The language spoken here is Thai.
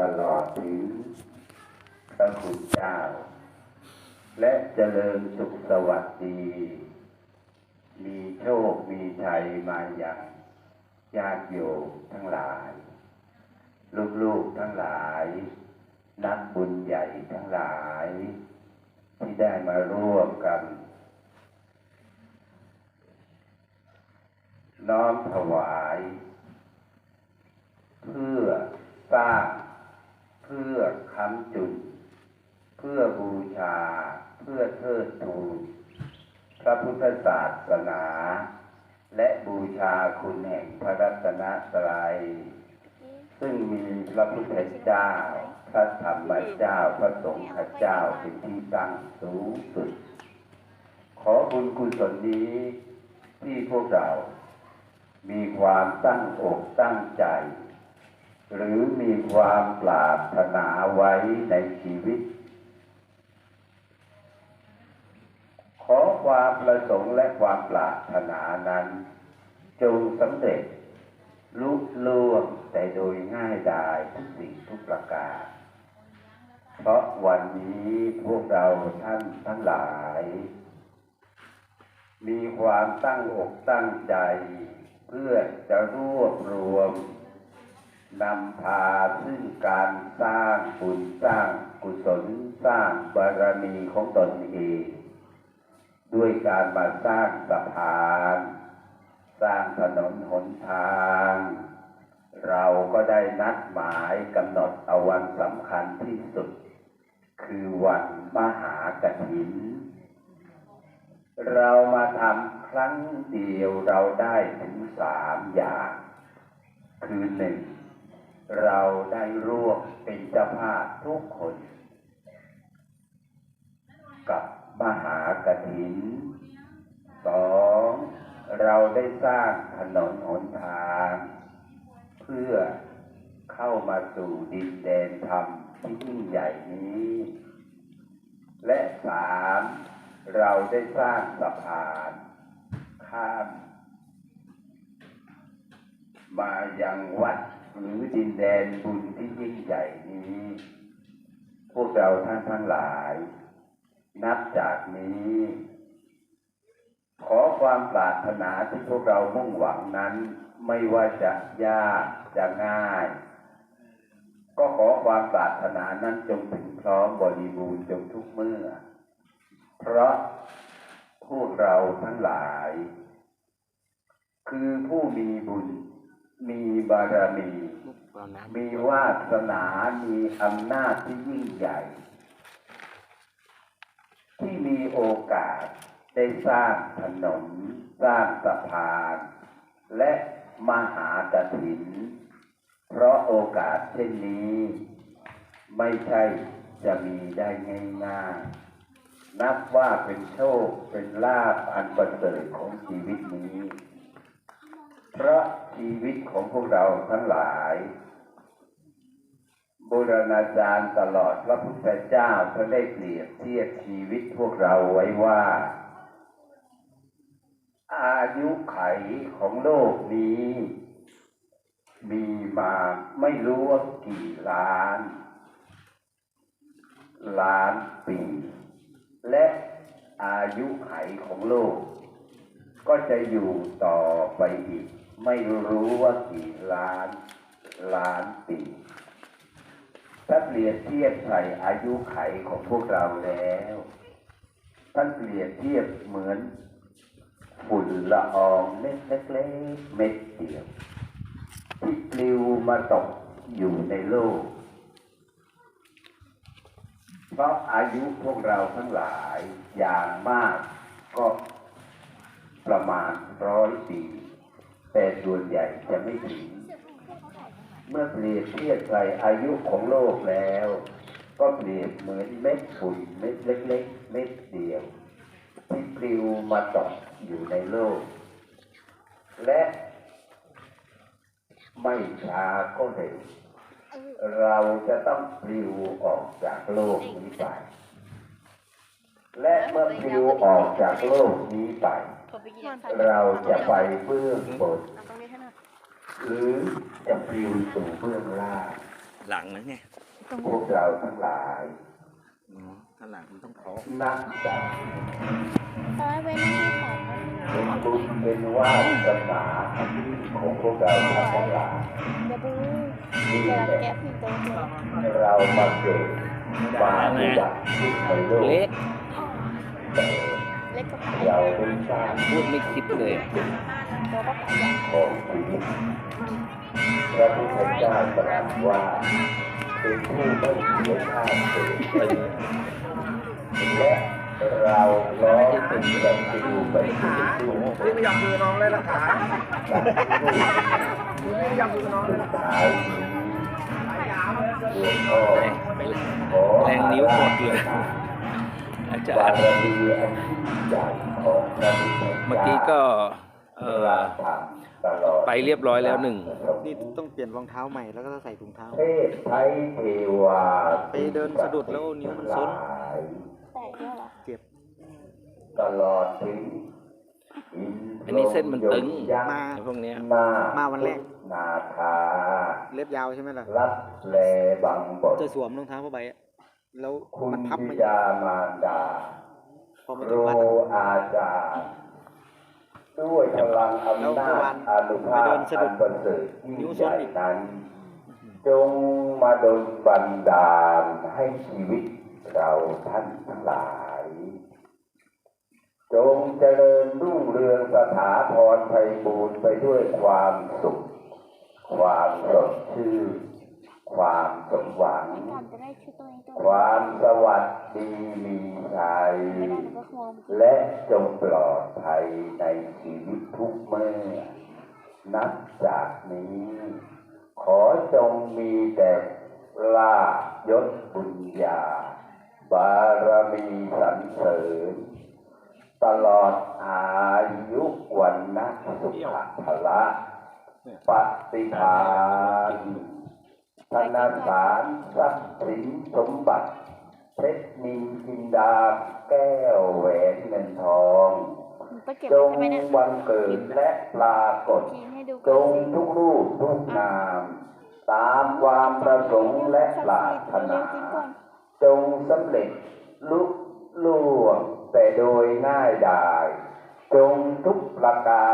ตลอดถึงพระคุณเจ้า และเจริญสุขสวัสดี มีโชค มีชัยมาอย่างญาติโยมทั้งหลาย ลูกๆทั้งหลาย นักบุญใหญ่ทั้งหลาย ที่ได้มาร่วมกัน น้อมถวาย เพื่อสร้าง เพื่อค้ำจุน เพื่อบูชา เพื่อเทิดทูนพระพุทธศาสนา และบูชาคุณแห่งพระรัตนตรัยซึ่งมีพระพุทธเจ้า พระธรรมเจ้า พระสงฆ์เจ้าเป็นที่ตั้งสูงสุด ขอบุญกุศลนี้ที่พวกเรา มีความตั้งอกตั้งใจ หรือมีความปรารถนาไว้ในชีวิต ขอความประสงค์และความปรารถนานั้น จงสำเร็จลุล่วงแต่โดยง่ายดายทุกสิ่งทุกประการ เพราะวันนี้พวกเราท่านทั้งหลาย มีความตั้งอกตั้งใจ เพื่อจะรวบรวม นำพาซึ่งการสร้างบุญสร้างกุศลสร้างบารมีของตนเอง ด้วยการมาสร้างสะพาน สร้างถนนหนทาง เราก็ได้นัดหมายกำหนดเอาวันสำคัญที่สุด คือวันมหากฐิน เรามาทำครั้งเดียวเราได้ถึงสามอย่าง คือหนึ่ง เราได้ร่วมเป็นเจ้าภาพทุกคน กับมหากฐินสองเราได้สร้างถนนหนทาง เพื่อเข้ามาสู่ดินแดนธรรมที่ยิ่งใหญ่นี้ และสามเราได้สร้างสะพานข้าม มายังวัด หรือดินแดนบุญที่ยิ่งใหญ่นี้ พวกเราท่านทั้งหลาย นับจากนี้ ขอความปรารถนาที่พวกเรามุ่งหวังนั้น ไม่ว่าจะยากจะง่าย ก็ขอความปรารถนานั้นจงถึงพร้อมบริบูรณ์จงทุกเมื่อ เพราะพวกเราทั้งหลาย คือผู้มีบุญ มีบารมี มีวาสนา มีอำนาจที่ยิ่งใหญ่ ที่มีโอกาสได้สร้างถนน สร้างสะพาน และมหากถิน เพราะโอกาสเช่นนี้ ไม่ใช่จะมีได้ง่ายๆนับว่าเป็นโชคเป็นลาภอันประเสริฐของชีวิตนี้ เพราะชีวิตของพวกเราทั้งหลายโบราณอาจารย์ตลอดพระพุทธเจ้าท่านได้เปรียบเทียบชีวิตพวกเราไว้ว่า อายุไขของโลกนี้ มีมาไม่รู้ว่ากี่ล้าน ล้านปี และอายุไขของโลก ก็จะอยู่ต่อไปอีก ไม่รู้ว่ากี่ล้านล้านปีถ้านเปรียบเทียบใส่อายุไขของพวกเราแล้วท่านเปรียบเทียบเหมือนฝุ่นละอองเม็ดเล็กๆเม็ดเดียวที่ปลิวมาตกอยู่ในโลก เพราะอายุพวกเราทั้งหลายอย่างมากก็ประมาณร้อยปี แต่ส่วนใหญ่จะไม่ถึง เมื่อเปรียบเทียบใส่อายุของโลกแล้ว ก็เปรียบเหมือนเม็ดฝุ่นเม็ดเล็ก ๆ เม็ดเดียว ที่ปลิวมาตกอยู่ในโลก และไม่ช้าก็เร็วเราจะต้องปลิวออกจากโลกนี้ไป และเมื่อปลิวออกจากโลกนี้ไป เราจะไปเบื้องบนหรือจะปลิวสู่เบื้องล่างหลังนะไงตรงพวกเราทั้งหลายอ๋อถ้าหลังมันต้องขอนับจากซ้ายเว้นที่ขอบเป็นบุญเป็นวาสนาของพวกเราทั้งหลายเดี๋ยวบูที่เดี๋ยวเราแหละแกะพิมพ์ตัวเลยเรามาเกิดมาอุบัติขึ้นในโลก เล็กแต่เล็กกระป๋าเราได้สร้างพูดไม่คิดเลยตัวกระป๋าใหญ่ของชีวิตพระพุทธเจ้าตรัสว่าเป็นผู้ไม่เสียชาติเกิดเออและเราล้อมเป็นแบบติวไปสู่สู่นี่ไม่ยอมคุยกับน้องเลยละขานี่ไม่ยอมคุยกับน้องเลยละขาท้ายนี้หลวงพ่อไปเลยขอแรงนิ้วหมดเลย อาจารย์ เมื่อกี้ก็ไปเรียบร้อยแล้วหนึ่งนี่ต้องเปลี่ยนรองเท้าใหม่แล้วก็ใส่ถุงเท้าไทยเทวาไปเดินสะดุดแล้วนิ้วมันส้นเจ็บตลอดถึงอันนี้เส้นมันตึงมาพวกนี้มาวันแรกนาคาเล็บยาวใช่ไหมล่ะรับแลบังบทจะสวมรองเท้าผ้าใบอะ แล้วคุณมันพับบิไม่ดามารดาพอมาโรถึงวัดอะอาจารย์ด้วยพลังอำนาแล้วเมื่อวาจนอานุภาไปเดิพนสะดุอัดนประเสริฐยิ่งนิ้วใหส้นญ่อีกนั้นจงมาดลบันดาลให้ชีวิตเราท่านทั้งหลาย จงเจริญรุ่งเรืองสถาพรไพบูรณ์ไปด้วยความสุข ความสดชื่นความสมหวัง ความสวัสดีมีชัยและจงปลอดภัยในชีวิตทุกเมื่อ นับจากนี้ ขอจงมีแต่ลาภยศบุญญา บารมีสรรเสริญ ตลอดอายุวันนะสุขภละปฏิภาณ ธนาสารทรัพย์สินสมบัติเพชรนินจินดา แก้วแหวนเงินทองหนูไปเก็บจไว้งใช่ไหมเนี่ยวันเกิดและปรากฏทีให้ดูจก่อนงสิทุกรูปทุกนาม ตามความประสงค์และปรารถนา จงสำเร็จลุล่วงแต่โดยง่ายดาย จงทุกประการ